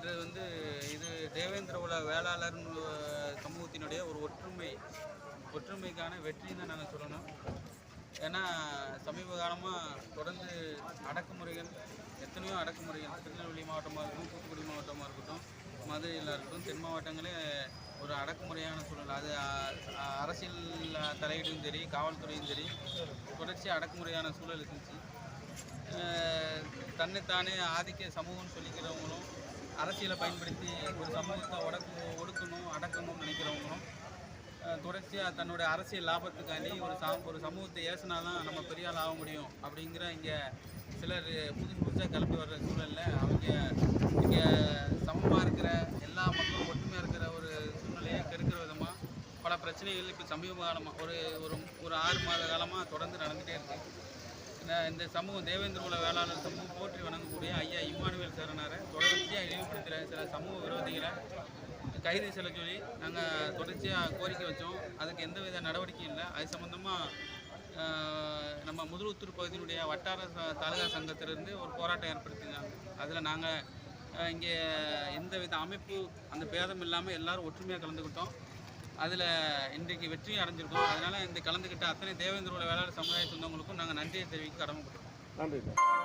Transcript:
இன்று வந்து இது தேவேந்திர உல வேளாளர் சமூகத்தினுடைய ஒரு ஒற்றுமை ஒற்றுமைக்கான வெற்றின்னு தான் நாங்கள் சொல்லணும். ஏன்னா சமீப காலமாக தொடர்ந்து அடக்குமுறைகள் எத்தனையோ அடக்குமுறைகள் திருநெல்வேலி மாவட்டமாக இருக்கட்டும் தூத்துக்குடி மாவட்டமாக இருக்கட்டும் மதுரையில் இருக்கட்டும் தென் மாவட்டங்களே ஒரு அடக்குமுறையான சூழல் அது அரசியல் தலையீடும் சரி காவல்துறையும் சரி தொடர்ச்சியாக அடக்குமுறையான சூழல் இருந்துச்சு. தன்னைத்தானே ஆதிக்க சமூகம்னு சொல்லிக்கிறவங்களும் அரசியலை பயன்படுத்தி ஒரு சமூகத்தை ஒடக்கு ஒடுக்கணும் அடக்கணும்னு நினைக்கிறவங்களும் தொடர்ச்சியாக தன்னுடைய அரசியல் லாபத்துக்காண்டி ஒரு சா ஒரு சமூகத்தை ஏசினா தான் நம்ம பெரியால் ஆக முடியும் அப்படிங்கிற இங்கே சிலர் புதுசு புதுசாக கிளம்பி வர்ற சூழலில் அவங்க இங்கே சமமாக இருக்கிற எல்லா மக்களும் ஒற்றுமையாக இருக்கிற ஒரு சூழ்நிலையை கெடுக்கிற விதமாக பல பிரச்சனைகள் இப்போ சமீப காலமாக ஒரு ஒரு ஒரு ஆறு மாத காலமாக தொடர்ந்து நடந்துகிட்டே இருக்குது இந்த இந்த சமூகம் தேவேந்திர குல வேளாளர் சமூகம் தொடர்ச்சியாக சில சமூக விரோதிகளை கைது செய்ய சொல்லி நாங்கள் தொடர்ச்சியாக கோரிக்கை வச்சோம். அதுக்கு எந்த வித நடவடிக்கையும் இல்லை. அது சம்மந்தமாக நம்ம முதலுத்தூர் பகுதியினுடைய வட்டார ச- தாலுகா சங்கத்திலிருந்து ஒரு போராட்டம் ஏற்படுத்தினாங்க அதில் நாங்கள் இங்கே எந்த வித அமைப்பு அந்த பேதம் இல்லாமல் எல்லோரும் ஒற்றுமையாக கலந்துக்கிட்டோம் அதில் இன்றைக்கு வெற்றியும் அடைஞ்சிருக்கோம். அதனால் இந்த கலந்துக்கிட்ட அத்தனை தேவேந்திரோட வேளாண் வேளாளர் சமுதாய சொந்தங்களுக்கும் நாங்கள் நன்றியை தெரிவிக்க கடமைப்பட்டோம். நன்றி. சார்